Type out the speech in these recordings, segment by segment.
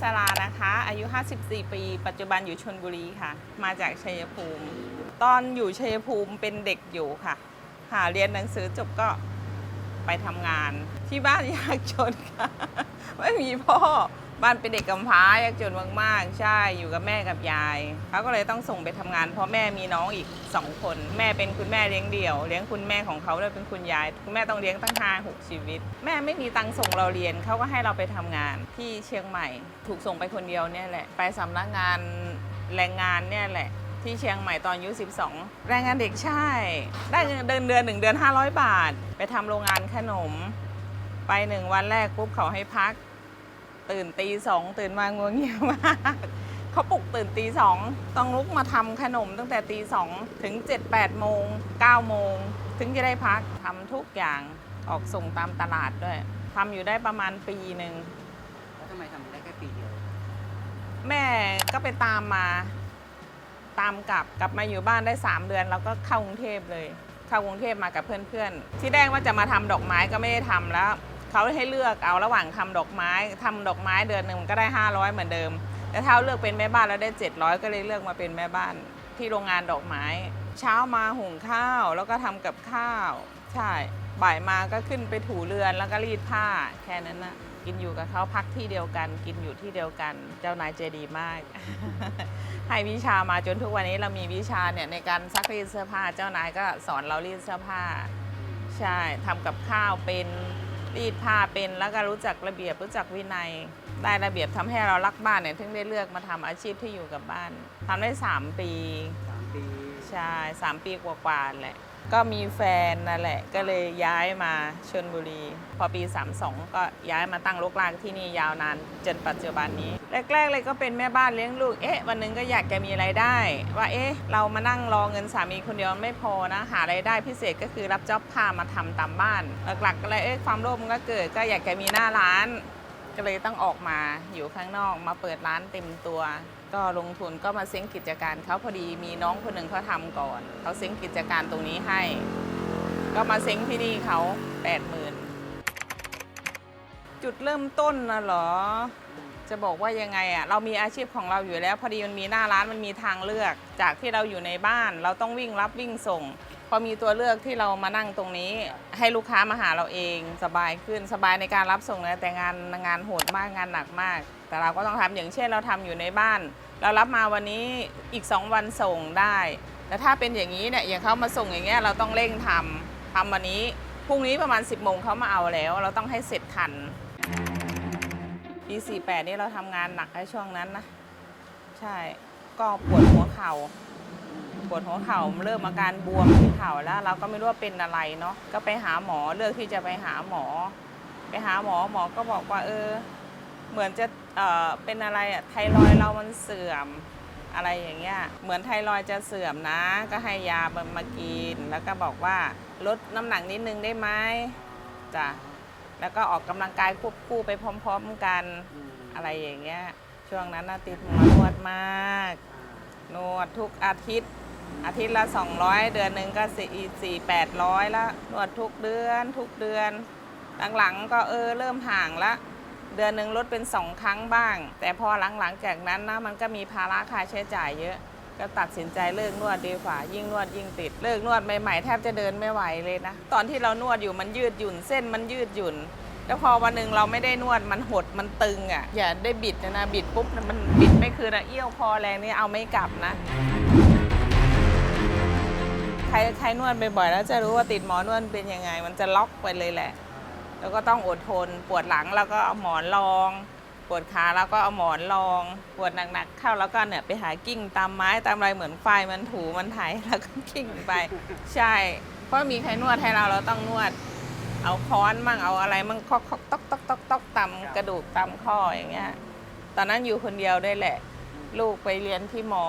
สรานะคะ อายุ 54 ปี ปัจจุบันอยู่ชนบุรีค่ะ มาจากชัยภูมิ ตอนอยู่ชัยภูมิเป็นเด็กอยู่ค่ะ หาเรียนหนังสือจบก็ไปทำงาน ที่บ้านยากจนค่ะ ไม่มีพ่อ บ้านเป็นเด็กกำพร้ายากจนมากๆ ใช่อยู่กับแม่กับยายเขาก็เลยต้องส่งไปทำงาน เพราะแม่มีน้องอีกสองคน แม่เป็นคุณแม่เลี้ยงเดี่ยว เลี้ยงคุณแม่ของเขาด้วยเป็นคุณยายคุณแม่ต้องเลี้ยงตั้งห้าหกชีวิต แม่ไม่มีตังส่งเราเรียนเขาก็ให้เราไปทำงานที่เชียงใหม่ ถูกส่งไปคนเดียวเนี่ยแหละ ไปสำนักงานแรงงานเนี่ยแหละที่เชียงใหม่ตอนอายุ 12 แรงงานเด็กใช่ ได้เงินเดือนเดือนหนึ่งเดือน 500 บาท ไปทำโรงงานขนม ไปหนึ่งวันแรกปุ๊บเขาให้พัก ตื่นตีสองตื่นมางัวเงียมากเขาปลุกตื่นตีสองต้องลุกมาทำขนมตั้งแต่ตีสองถึง7จ็ดแปดโมงเก้าโมง ถึงจะได้พักทำทุกอย่างออกส่งตามตลาดด้วยทำอยู่ได้ประมาณปีหนึ่งแล้วทำไมทำได้แค่ปีเดียว แม่ก็ไปตามมาตามกลับกลับมาอยู่บ้านได้ 3 เดือน แล้วก็เข้ากรุงเทพเลย เข้ากรุงเทพมากับเพื่อนๆที่แรกว่าจะมาทำดอกไม้ก็ไม่ได้ทำแล้ว เขาให้เลือกเอาระหว่างทำดอกไม้ทำดอกไม้เดือนหนึ่งมันก็ได้ 500 เหมือนเดิม แต่ถ้าเลือกเป็นแม่บ้านแล้วได้ 700 ก็เลยเลือกมาเป็นแม่บ้านที่โรงงานดอกไม้ เช้ามาหุงข้าวแล้วก็ทำกับข้าว ใช่บ่ายมาก็ขึ้นไปถูเรือนแล้วก็รีดผ้าแค่นั้นนะกินอยู่กับเขาพักที่เดียวกัน กินอยู่ที่เดียวกัน เจ้านายใจดีมาก ให้วิชามาจนทุกวันนี้เรามีวิชาเนี่ยในการซักรีดเสื้อผ้า เจ้านายก็สอนเรารีดเสื้อผ้า ใช่ทำกับข้าวเป็น รีดผ้าเป็นแล้วก็รู้จักระเบียบรู้จักวินัย ได้ระเบียบทำให้เรารักบ้านเนี่ยถึงได้เลือกมาทำอาชีพที่อยู่กับบ้านทำได้ 3 ปีสามปี ใช่สามปีกว่าๆแหละ ก็มีแฟนนั่นแหละ ก็เลยย้ายมาชนบุรี พอปี 32 ก็ย้ายมาตั้งรกรากที่นี่ยาวนานจนปัจจุบันนี้ แรกๆเลยก็เป็นแม่บ้านเลี้ยงลูก เอ๊ะ วันนึงก็อยากจะมีไรายได้ ว่าเอ๊ะ เรามานั่งรอเงินสามีคนเดียวไม่พอนะ หาไรายได้พิเศษก็คือรับจ็อบพามาทำตามบ้าน หลักๆก็เลยเอ๊ะความโลภมันก็เกิดก็อยากจะมีหน้าร้าน ก็เลยต้องออกมาอยู่ข้างนอกมาเปิดร้านเต็มตัว ก็ลงทุนก็มาเซ้งกิจการเขาพอดีมีน้องคนหนึ่งเขาทำก่อนเขาเซ้งกิจการตรงนี้ให้ ก็มาเซ้งที่นี่เขาแปดหมื่นจุดเริ่มต้นนะเหรอ จะบอกว่ายังไงอะ่ะเรามีอาชีพของเราอยู่แล้ว พอดีมันมีหน้าร้านมันมีทางเลือก จากที่เราอยู่ในบ้าน เราต้องวิ่งรับวิ่งส่ง พอมีตัวเลือกที่เรามานั่งตรงนี้ ให้ลูกค้ามาหาเราเองสบายขึ้นสบายในการรับส่งนะแต่งานงานโหดมากงานหนักมาก แต่เราก็ต้องทำอย่างเช่นเราทำอยู่ในบ้าน เรารับมาวันนี้อีก 2 วันส่งได้ แต่ถ้าเป็นอย่างนี้เนี่ยอย่างเขามาส่งอย่างเงี้ยเราต้องเร่งทำทำวันนี้พรุ่งนี้ประมาณ 10บโมงเขามาเอาแล้ว เราต้องให้เสร็จทันปี48นี่เราทำงานหนักในช่วงนั้นนะ ใช่ ก็ปวดหัวเข่า ปวดหัวเข่าเริ่มอาการบวมที่เข่าแล้วเราก็ไม่รู้ว่าเป็นอะไรเนาะก็ไปหาหมอเลือกที่จะไปหาหมอ ไปหาหมอหมอก็บอกว่า เออ เหมือนจะเออเป็นอะไรอะไทรอยเรามันเสื่อมอะไรอย่างเงี้ยเหมือนไทรอยจะเสื่อมนะ ก็ให้ยามากิน แล้วก็บอกว่าลดน้ำหนักนิดนึงได้ไหมจ้ะแล้วก็ออกกำลังกายควบคู่ไปพร้อม ๆกันอะไรอย่างเงี้ยช่วงนั้นนะติดหมอนวดมากนวดทุกอาทิตย์ อาทิตย์ละ 200 เดือนหนึ่งก็สี่สี่แปดร้อยละนวดทุกเดือนทุกเดือน หลังๆก็เออเริ่มห่างละ เดือนหนึ่งลดเป็นสองครั้งบ้าง แต่พอหลังๆจากนั้นนะมันก็มีภาระค่าใช้จ่ายเยอะ ก็ตัดสินใจเลิกนวดดีกว่า ยิ่งนวดยิ่งติด เลิกนวดใหม่ๆแทบจะเดินไม่ไหวเลยนะ ตอนที่เรานวดอยู่มันยืดหยุ่น เส้นมันยืดหยุ่นแล้วพอวันหนึ่งเราไม่ได้นวดมันหดมันตึงอะอย่าได้บิดนะนะบิดปุ๊บมันบิดไม่คืนนะเอี้ยวคอแรงนี่เอาไม่กลับนะ รใครนวดบ่อยๆแล้วจะรู้ว่าติดหมอนวดเป็นยังไง มันจะล็อกไปเลยแหละ แล้วก็ต้องอดทน ปวดหลังแล้วก็เอาหมอนรอง ปวดขาแล้วก็เอาหมอนรอง ปวดหนักๆเข้าแล้วก็เนี่ยไปหากิ้งตามไม้ตามอะไรเหมือนไฟมันถูมันไถแล้วก็กิ้งไป ใช่ เพราะมีใครนวดให้เราเราต้องนวด เอาค้อนมั่งเอาอะไรมั่งคาะเคาะตอกตอกตอกตอกตำกระดูกตำข้ออย่างเงี้ย ตอนนั้นอยู่คนเดียวได้วยแหละ ลูกไปเรียนที่มอ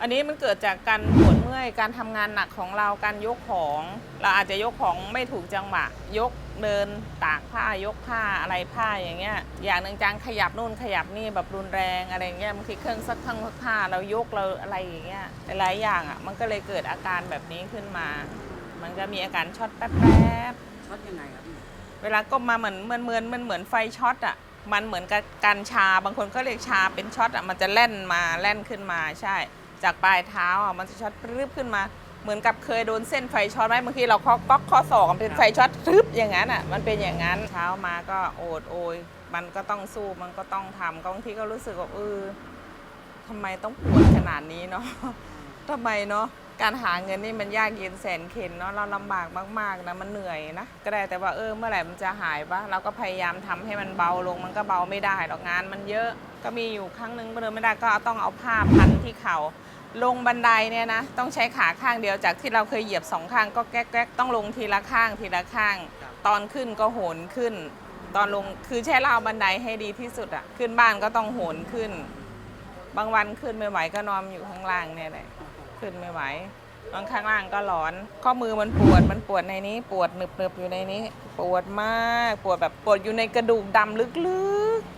อันนี้มันเกิดจากการปวดเมื่อยการทำงานหนักของเราการยกของ เราอาจจะยกของไม่ถูกจังหวะยกเดินตากผ้ายกผ้าอะไรผ้าอย่างเงี้ยอย่างหนึ่งจางขยับนู่นขยับนี่แบบรุนแรงอะไรเงี้ยบางทีเครื่องซักทั้งซักผ้าเรายกเราอะไรอย่างเงี้ยหลายๆอย่างอะมันก็เลยเกิดอาการแบบนี้ขึ้นมา มันก็มีอาการช็อตแป๊บๆช็อตยังไงครับพี่เวลาก้มมาเหมือนเหมือนเหมือนมันเหมือนไฟช็อตอะมันเหมือนกับการชาบางคนก็เรียกชาเป็นช็อตอะมันจะแล่นมาแล่นขึ้นมาใช่ จากปลายเท้าอะมันจะช็อตรึบขึ้นมา เหมือนกับเคยโดนเส้นไฟช็อตไหมบางทีเราเคาะก๊อกข้อศอกเป็นไฟช็อตรึบอย่างนั้นอะมันเป็นอย่างนั้นเช้ามาก็โอดโอย มันก็ต้องสู้มันก็ต้องทำก็บางทีก็รู้สึกว่าเออทำไมต้องปวดขนาดนี้เนาะทำไมเนาะการหาเงินนี่มันยากเย็นแสนเข็นเนาะเราลำบากมากๆนะมันเหนื่อยนะก็ได้แต่ว่าเออเมื่อไหร่มันจะหายปะเราก็พยายามทำให้มันเบาลงมันก็เบาไม่ได้หรอกงานมันเยอะ ก็มีอยู่ครั้งหนึงเดินไม่ได้ก็ต้องเอาผ้าพันที่เข่าลงบันไดเนี่ยนะต้องใช้ขาข้างเดียวจากที่เราเคยเหยียบสองข้างก็แก๊กๆต้องลงทีละข้างทีละข้าง ตอนขึ้นก็โหนขึ้น ตอนลงคือใช้ราวบันไดให้ดีที่สุดอะขึ้นบ้านก็ต้องโหนขึ้น บางวันขึ้นไม่ไหวก็นอนอยู่ข้างล่างเนี่ยแหละขึ้นไม่ไหวนอนข้างล่างก็ร้อน ข้อมือมันปวดมันปวดในนี้ ปวดหนึบหนึบๆอยู่ในนี้ ปวดมากปวดแบบปวดอยู่ในกระดูกดำลึกๆ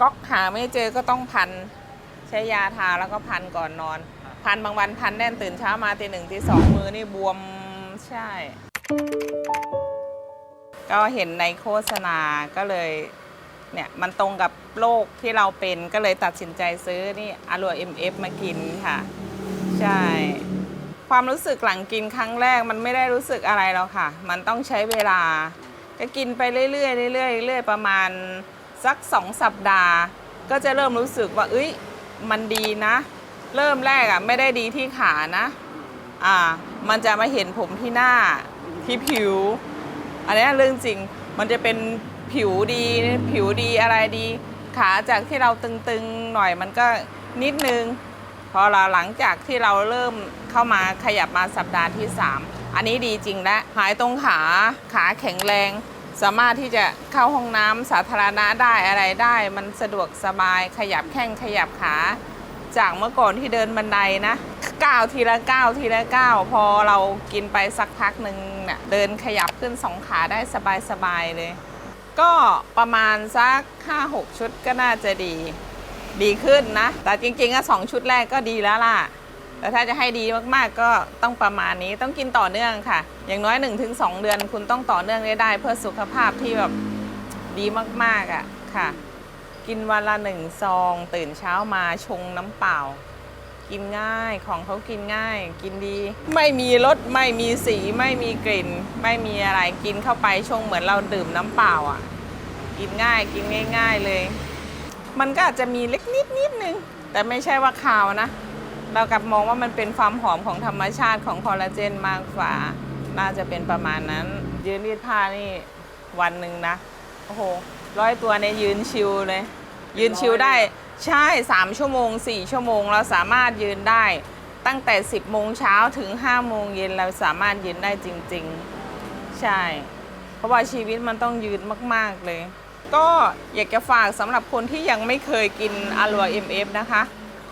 ก๊อกหาไม่เจอก็ต้องพัน ใช้ยาทาแล้วก็พันก่อนนอน พันบางวันพันแน่นตื่นเช้ามาตีหนึ่งตีสองมือนี่บวมใช่ ก็เห็นในโฆษณาก็เลยเนี่ยมันตรงกับโรคที่เราเป็นก็เลยตัดสินใจซื้อนี่อรัว MF มากินค่ะ ใช่ ความรู้สึกหลังกินครั้งแรกมันไม่ได้รู้สึกอะไรหรอกค่ะ มันต้องใช้เวลา ก็กินไปเรื่อยๆเรื่อยๆเรื่อยๆประมาณ สักสองสัปดาห์ ก็จะเริ่มรู้สึกว่าเอ้ยมันดีนะ เริ่มแรกอะไม่ได้ดีที่ขานะอ่ามันจะมาเห็นผมที่หน้าที่ผิว อันนี้เรื่องจริงมันจะเป็นผิวดีผิวดีอะไรดี ขาจากที่เราตึงๆหน่อยมันก็นิดนึงพอเราหลังจากที่เราเริ่มเข้ามาขยับมาสัปดาห์ที่ 3 อันนี้ดีจริงแล้วหายตรงขาขาแข็งแรง สามารถที่จะเข้าห้องน้ำสาธารณะได้อะไรได้ มันสะดวกสบายขยับแข้งขยับขา จากเมื่อก่อนที่เดินบันไดนะก้าวทีละก้าวทีละก้าวพอเรากินไปสักพักหนึ่งเนี่ยเดินขยับขึ้นสองขาได้สบายๆเลย ก็ประมาณสัก 5 6 ชุดก็น่าจะดี ดีขึ้นนะ แต่จริงๆก็สองชุดแรกก็ดีแล้วล่ะ แต่ถ้าจะให้ดีมากๆก็ต้องประมาณนี้ต้องกินต่อเนื่องค่ะ อย่างน้อย 1-2 เดือนคุณต้องต่อเนื่องได้ได้เพื่อสุขภาพที่แบบดีมากๆอะค่ะ กินวันละหนึ่งซอง ตื่นเช้ามาชงน้ำเปล่า กินง่ายของเขากินง่าย กินดี ไม่มีรสไม่มีสีไม่มีกลิ่น ไม่มีอะไรกินเข้าไปชงเหมือนเราดื่มน้ำเปล่าอะ กินง่ายกินง่าย ๆเลย มันก็อาจจะมีเล็กนิดนิดนึงแต่ไม่ใช่ว่าคาวนะ เรากลับมองว่ามันเป็นความหอมของธรรมชาติของคอลลาเจนมากกว่า น่าจะเป็นประมาณนั้น ยืนรีดผ้านี่วันหนึ่งนะ โอ้โหร้อยตัวเนี่ยยืนชิวเลย ยืนชิวได้ใช่3ชั่วโมง4ชั่วโมง เราสามารถยืนได้ ตั้งแต่10โมงเช้าถึง5โมงเย็นเราสามารถยืนได้จริง ๆ ใช่ เพราะว่าชีวิตมันต้องยืนมาก ๆเลย ก็อยากจะฝากสำหรับคนที่ยังไม่เคยกินอลัว MF นะคะ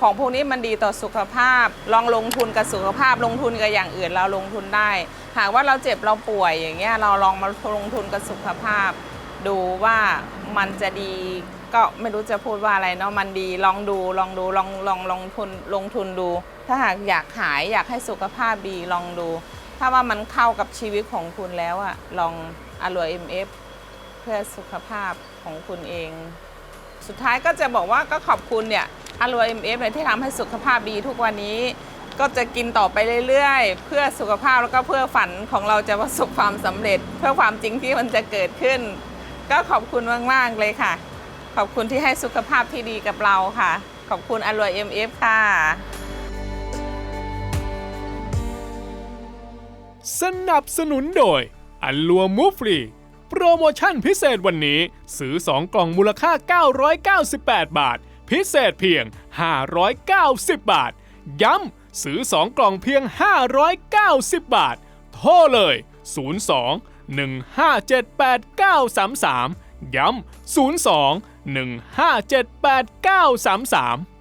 ของพวกนี้มันดีต่อสุขภาพ ลองลงทุนกับสุขภาพ ลงทุนกับอย่างอื่นเราลงทุนได้ หากว่าเราเจ็บเราป่วยอย่างเงี้ยเราลองมาลงทุนกับสุขภาพ ดูว่ามันจะดีก็ไม่รู้จะพูดว่าอะไรเนาะมันดีลองดูลองดูลองลองลองทุนลงทุนดู ถ้าหากอยากหายอยากให้สุขภาพดีลองดู ถ้าว่ามันเข้ากับชีวิตของคุณแล้วอะลองอลัว MF เพื่อสุขภาพของคุณเอง สุดท้ายก็จะบอกว่าก็ขอบคุณเนี่ย อลัว MF เนี่ยที่ทำให้สุขภาพดีทุกวันนี้ ก็จะกินต่อไปเรื่อยๆ เพื่อสุขภาพแล้วก็เพื่อฝันของเราจะประสบความสำเร็จ เพื่อความจริงที่มันจะเกิดขึ้น ก็ขอบคุณมากๆเลยค่ะ ขอบคุณที่ให้สุขภาพที่ดีกับเราค่ะ ขอบคุณอลัว MF ค่ะสนับสนุนโดย อัลลัวมูฟรี โปรโมชั่นพิเศษวันนี้ ซื้อ 2 กล่องมูลค่า 998 บาท พิเศษเพียง 590 บาท ย้ำซื้อ 2 กล่องเพียง 590 บาท โทรเลย 02 1578933 ย้ำ 02 1578933